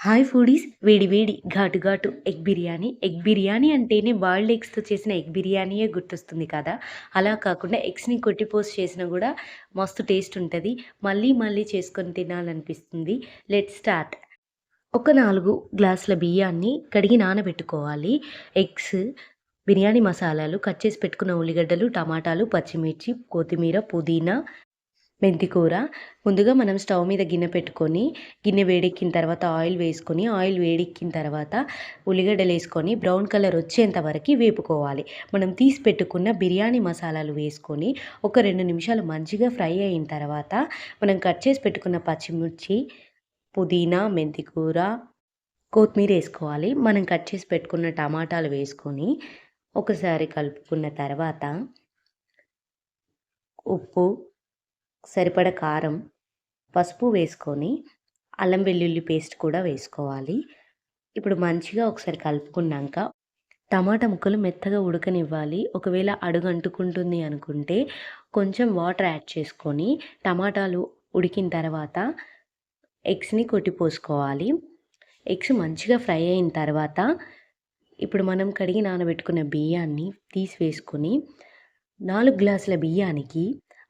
Hi foodies. వేడి వేడి ఘాటు ఘాటు ఎగ్ బిర్యానీ. ఎగ్ బిర్యానీ అంటేనే బాయిల్డ్ ఎగ్స్తో చేసిన ఎగ్ బిర్యానీయే గుర్తొస్తుంది కదా. అలా కాకుండా ఎగ్స్ని కొట్టిపోసి చేసినా కూడా మస్తు టేస్ట్ ఉంటుంది. మళ్ళీ మళ్ళీ చేసుకొని తినాలనిపిస్తుంది. Let start. ఒక నాలుగు గ్లాసుల బియ్యాన్ని కడిగి నానబెట్టుకోవాలి. ఎగ్స్ బిర్యానీ మసాలాలు కట్ చేసి పెట్టుకున్న ఉల్లిగడ్డలు టమాటాలు పచ్చిమిర్చి కొత్తిమీర పుదీనా మెంతికూర ముందుగా మనం స్టవ్ మీద గిన్నె పెట్టుకొని గిన్నె వేడెక్కిన తర్వాత ఆయిల్ వేసుకొని ఆయిల్ వేడెక్కిన తర్వాత ఉల్లిగడ్డలు వేసుకొని బ్రౌన్ కలర్ వచ్చేంత వరకు వేపుకోవాలి. మనం తీసి పెట్టుకున్న బిర్యానీ మసాలాలు వేసుకొని ఒక రెండు నిమిషాలు మంచిగా ఫ్రై అయిన తర్వాత మనం కట్ చేసి పెట్టుకున్న పచ్చిమిర్చి పుదీనా మెంతికూర కొత్తిమీర వేసుకోవాలి. మనం కట్ చేసి పెట్టుకున్న టమాటాలు వేసుకొని ఒకసారి కలుపుకున్న తర్వాత ఉప్పు సరిపడ కారం పసుపు వేసుకొని అల్లం వెల్లుల్లి పేస్ట్ కూడా వేసుకోవాలి. ఇప్పుడు మంచిగా ఒకసారి కలుపుకున్నాక టమాటా ముక్కలు మెత్తగా ఉడకనివ్వాలి. ఒకవేళ అడుగు అంటుకుంటుంది అనుకుంటే కొంచెం వాటర్ యాడ్ చేసుకొని టమాటాలు ఉడికిన తర్వాత ఎగ్స్ని కొట్టిపోసుకోవాలి ఎగ్స్ మంచిగా ఫ్రై అయిన తర్వాత ఇప్పుడు మనం కడిగి నానబెట్టుకున్న బియ్యాన్ని తీసి వేసుకొని నాలుగు గ్లాసుల బియ్యానికి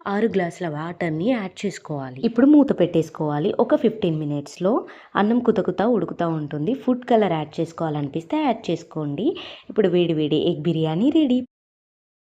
ఆరు గ్లాసుల వాటర్ని యాడ్ చేసుకోవాలి. ఇప్పుడు మూత పెట్టేసుకోవాలి. ఒక ఫిఫ్టీన్ మినిట్స్లో అన్నం కుతకుతా ఉడుకుతూ ఉంటుంది. ఫుడ్ కలర్ యాడ్ చేసుకోవాలనిపిస్తే యాడ్ చేసుకోండి. ఇప్పుడు వేడి వేడి ఎగ్ బిర్యానీ రెడీ.